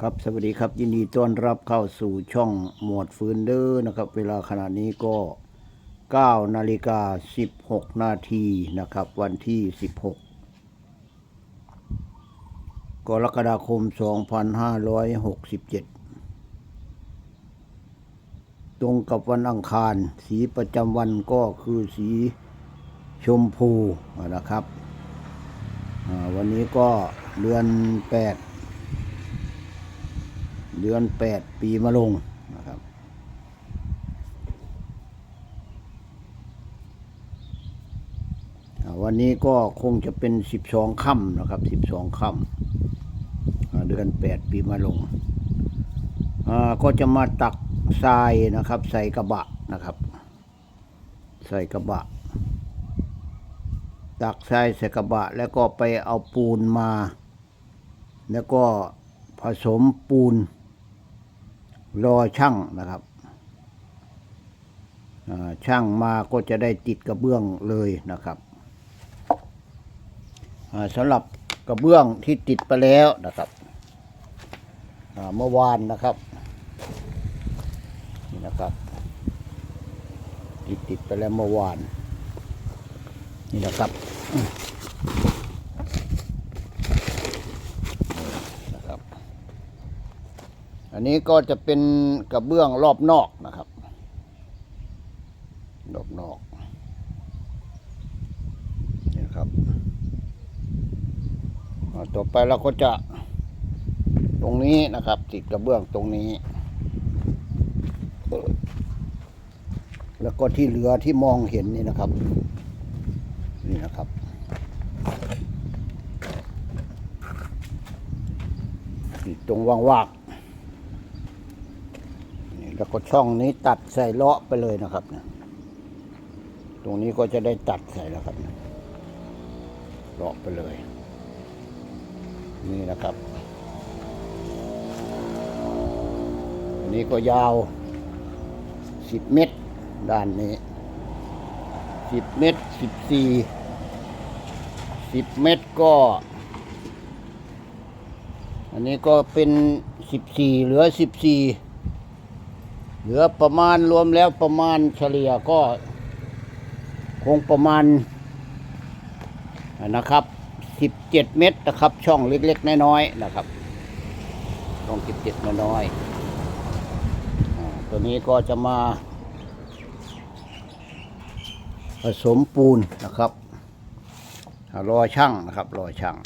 ครับสวัสดีครับยินดีต้อนรับเข้าสู่ช่องหมวดฟืนเดอร์นะครับ เวลาขณะนี้ก็9นาฬิกา16 นาทีนะครับ วันที่ 16 กรกฎาคม 2567 ตรงกับวันอังคาร สีประจำวันก็คือสีชมพูนะครับ วันนี้ก็เดือน 8 เดือนแปดปีมะลงนะครับ วันนี้ก็คงจะเป็นสิบสองค่ำนะครับสิบสองค่ำเดือนแปดปีมะลง ก็จะมาตักทรายนะครับ ใส่กระบะนะครับ ใส่กระบะ ตักทรายใส่กระบะ แล้วก็ไปเอาปูนมา แล้วก็ผสมปูน รอช่างนะครับช่างมาก็จะได้ติดกระเบื้องเลยนะครับสำหรับกระเบื้องที่ติดไปแล้วนะครับเมื่อวานนะครับนี่นะครับติดติดไปแล้วเมื่อวานนี่นะครับ อันนี้ก็จะเป็นกระเบื้องรอบนอกนะครับ รอบนอกนี่ครับต่อไปเราก็จะตรงนี้นะครับ ติดกระเบื้องตรงนี้ แล้วก็ที่เหลือที่มองเห็นนี่นะครับ นี่นะครับติดตรงว่างๆ แล้วก็ช่องนี้ตัดใส่เลาะไปเลยนะครับเนี่ยตรงนี้ก็จะได้ตัดใส่แล้วครับเนี่ยเลาะไปเลย นี่นะครับ อันนี้ก็ยาวสิบเมตรด้านนี้สิบเมตรสิบสี่สิบเมตรก็ อันนี้ก็เป็นสิบสี่เหลือสิบสี่ เหลือประมาณรวมแล้วประมาณเฉลี่ยก็ คงประมาณนะครับสิบเจ็ดเมตรนะครับ ช่องเล็กๆ น้อยๆนะครับ ช่องสิบเจ็ดน้อยๆตัวนี้ก็จะมา ผสมปูนนะครับรอช่างนะครับ รอช่าง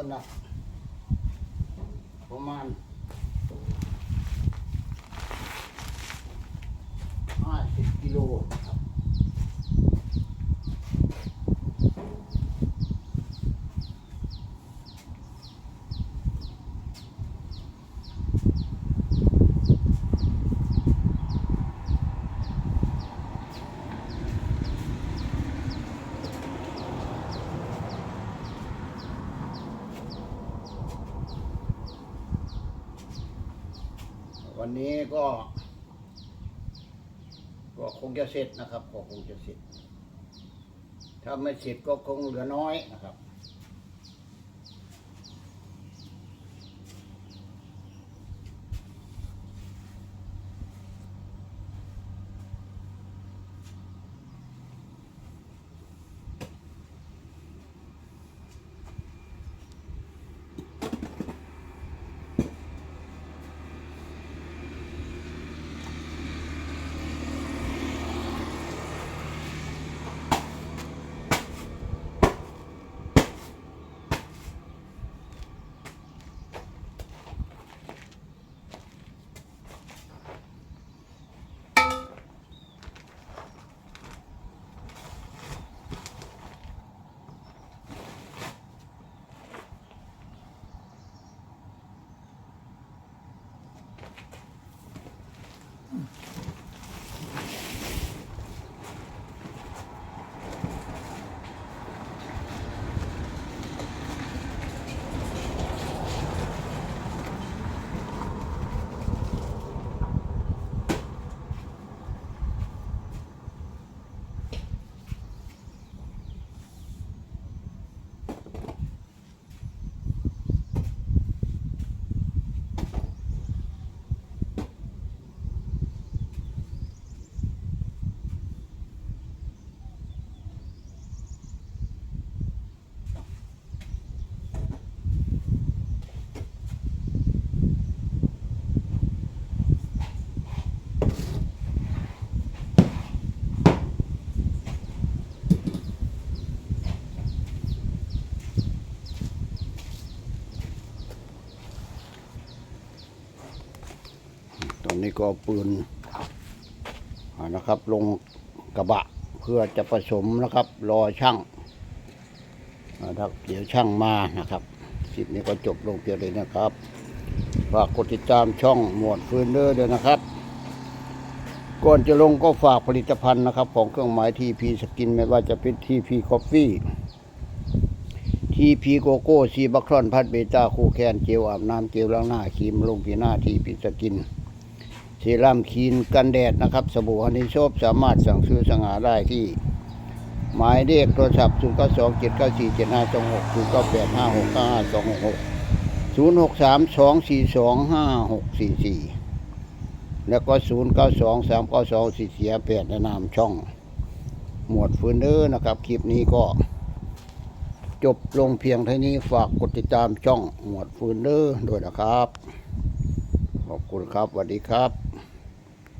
คนละประมาณห้าสิบกิโล วันนี้ก็ ก็คงจะเสร็จนะครับก็คงจะเสร็จ ถ้าไม่เสร็จก็คงเหลือน้อยนะครับ ก็ปืนนะครับ ลงกระบะเพื่อจะผสมนะครับ รอช่างนะครับเดี๋ยวช่างมานะครับคลิปนี้ก็จบลงเพียงเลยนะครับฝากกดติดตามช่องหมวดฟืนเดอร์ด้วยนะครับก่อนจะลงก็ฝากผลิตภัณฑ์นะครับ ของเครื่องหมายทีพีสกินไม่ว่าจะเป็นทีพีคอฟฟี่ทีพีโกโก้ซีบัครอนพัดเบต้าคูแคนเจลอาบน้ำเจลล้างหน้าครีมลงผิวหน้าทีพีสกิน เซรั่มคีนกันแดดนะครับ สบู่ฮันนี่โชบสามารถสั่งซื้อสั่งหาได้ที่ หมายเลขโทรศัพท์ 0 9 2 7 9 4 7 5 2 6 0 9 8 5 6 5 2 6 6 0 6 3 2 4 2 5 6 4 4 แล้วก็ 0 9 2 3 9 2 4 4 8ในะนามช่อง หมวดฟืนเดอร์นะครับ คลิปนี้ก็จบลงเพียงเท่านี้ฝากกดติดตามช่องหมวดฟืนเดอร์ด้วยนะครับ ขอบคุณครับสวัสดีครับ